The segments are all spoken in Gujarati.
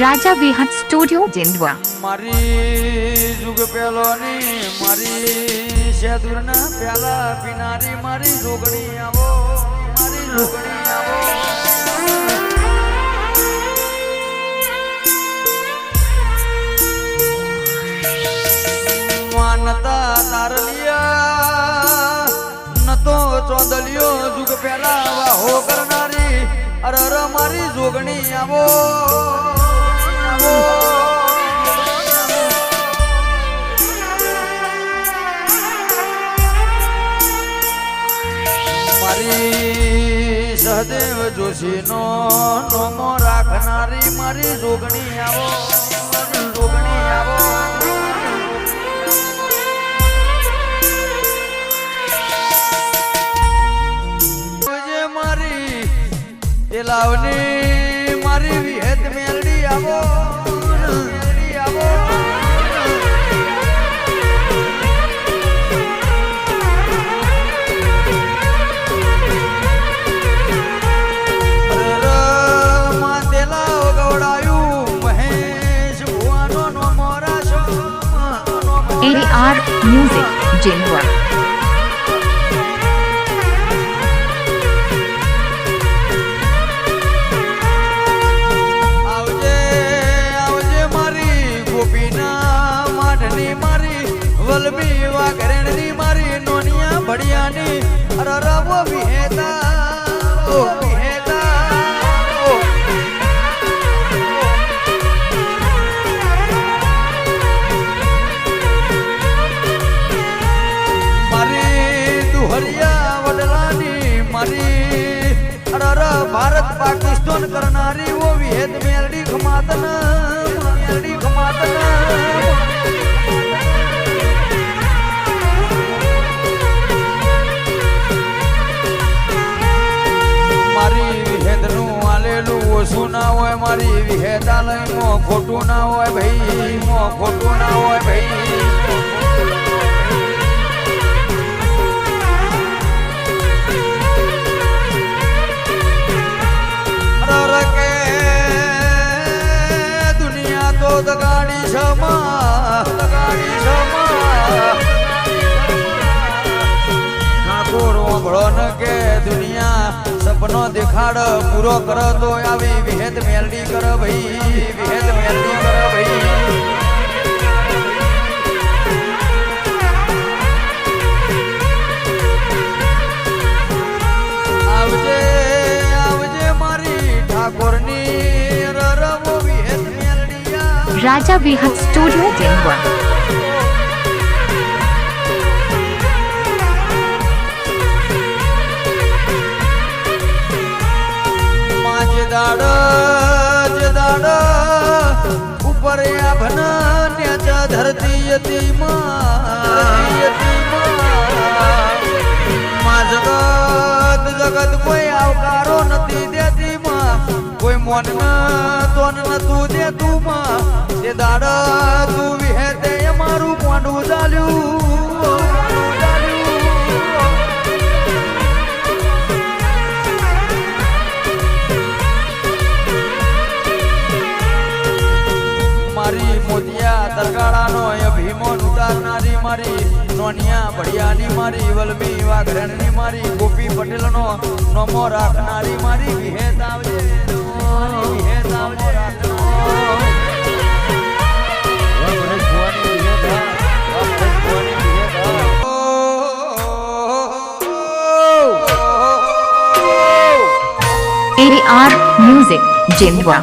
રાજા વિહત સ્ટુડિયો જેન્ડવા મારી જુગ પેલોની મારી શેદુરના પેલા પિનારી, મારી જોગણી આવો, મારી જોગણી આવો. માનતા તારલિયા નતો ચોદલિયો જુગ પેલા વાહો કરનારી અર અર મારી જોગણી આવો. સહદેવ જોશી નો નોમો રાખનારી મારી જોગણી આવો જોગણી આવો. મારી એ લાવની એરી આર મ્યુઝિક જેન્ડવા આવજે આવજે મારી ગોપીના માઠની મારી, વલભી વાઘરેણની મારી, નોનિયા ભડિયાની અરે રવો વિહેતા ઓ વિહેતા ભારત પાકિસ્તાન કરનારી ઓ વિહેદ મેલડી ખમાતન મેલડી ખમાતન. મારી વિહેદનું આલેલું ઓછું હોય, મારી વિહેદાલયમાં ખોટું ના હોય ભાઈ, મો ખોટું ના હોય ભાઈ. લગાડી સમા દગાડી સમા ઠાકોર ઓંભળો ન કે દુનિયા સપનો દેખાડ, પૂરો કર તો આવી વિહેદ મેલડી કર ભાઈ વિહેદ મેલડી કર ભાઈ. રાજા વિહત સ્ટુડિયો દાડ ઉપર ન્યાચા ધરતી હતી માં. જગત જગત કોઈ આવકારો નથી દેતી. કોઈ મોન તોન નતું દેતું માં. તે દાડ તું વિહેતે મારું મોઢું ચાલ્યું મારી મોતિયા એ અભિમોન ઉતારનારી મારી નોનિયા ભડિયાની મારી, વલભી વાઘરણની મારી, ગોપી પટેલનો નમો રાખનારી મારી વિહેત આવજે મારી વિહેત આવજે એરી આર મ્યુઝિક જેન્ડવા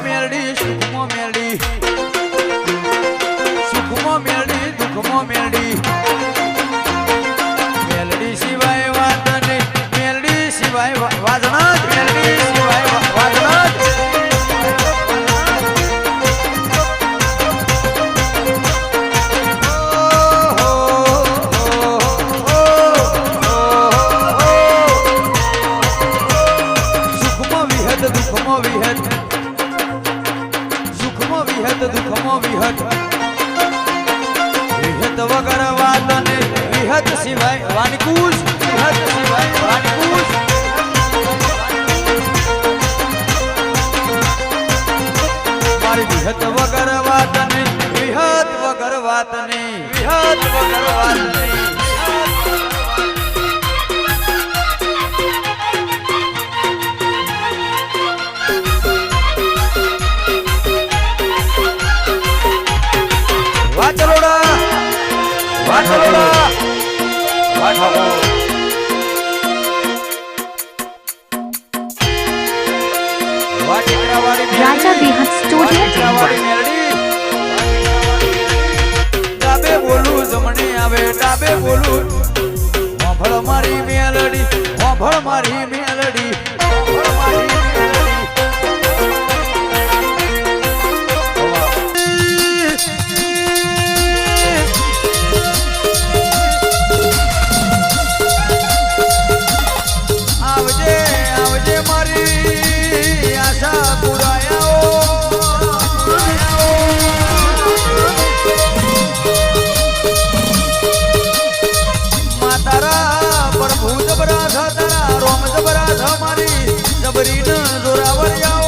ટીકરાવાળી રાજા મેલડી. સ્ટુડિયો. ડાબે બોલું જમણે આવે ડાબે બોલું હોંભળ મારી મેલડી હોંભળ મારી મેલડી जोरावर या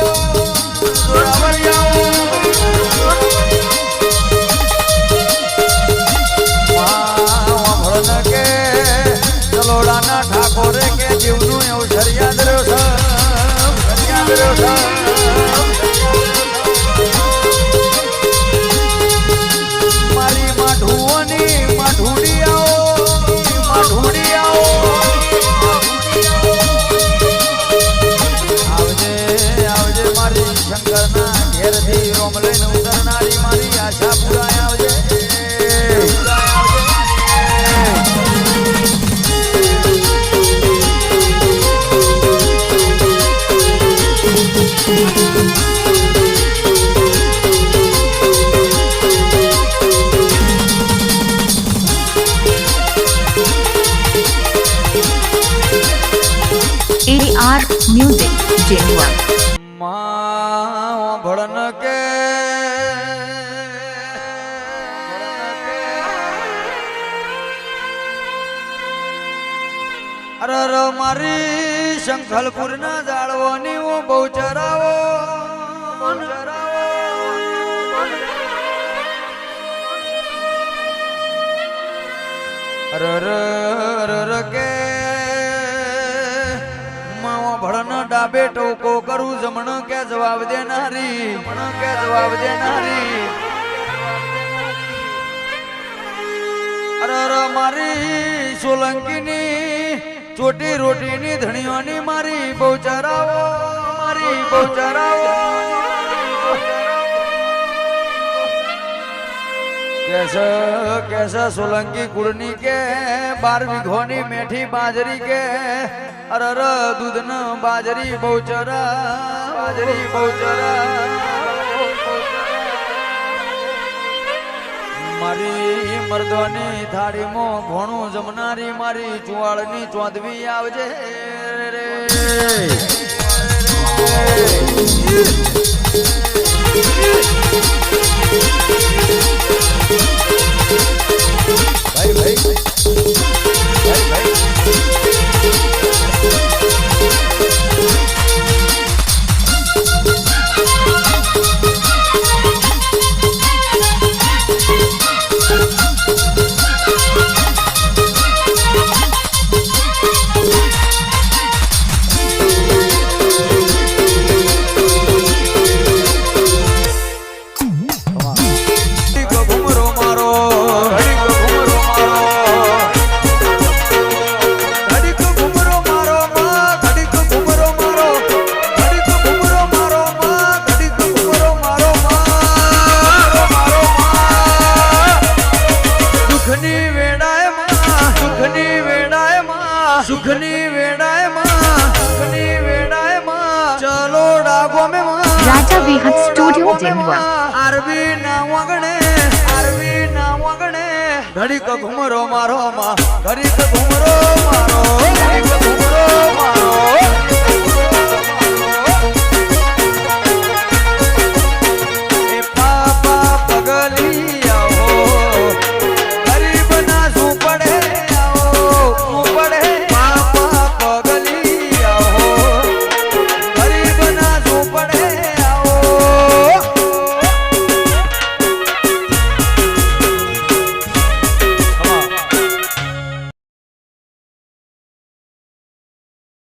જેન્ડવા માં ભળન કે અરે અરે, મારી શંખલપુર ના જાળવાની હું બહુ ચરાવો. ચરાવો કે ભળન બેટો, કો કરું જમણ કે જવાબ દેનારી? જમણ કે જવાબ દેનારી? અરે, મારી સોલંકીની ચોટી રોટીની ધણીઓની મારી બહુ ચરાવો, મારી બહુ ચરાવો. કેસ કેસ સોલંકી કુળની કે, બાર વીઘોની મેઠી બાજરી કે, અર અર, દૂધન બાજરી બહુચરા બાજરી બહુચરા મારી મર્દોની થાળીમાં ઘોણું જમનારી મારી ચુવાળની ચોંધવી આવજે રે. જેમવા આરવી ના વગણે આરવી ના વગણે ઘડીક ઘુમરો મારો માં ઘડીક ઘુમરો મારો ઘડીક ઘુમરો મારો.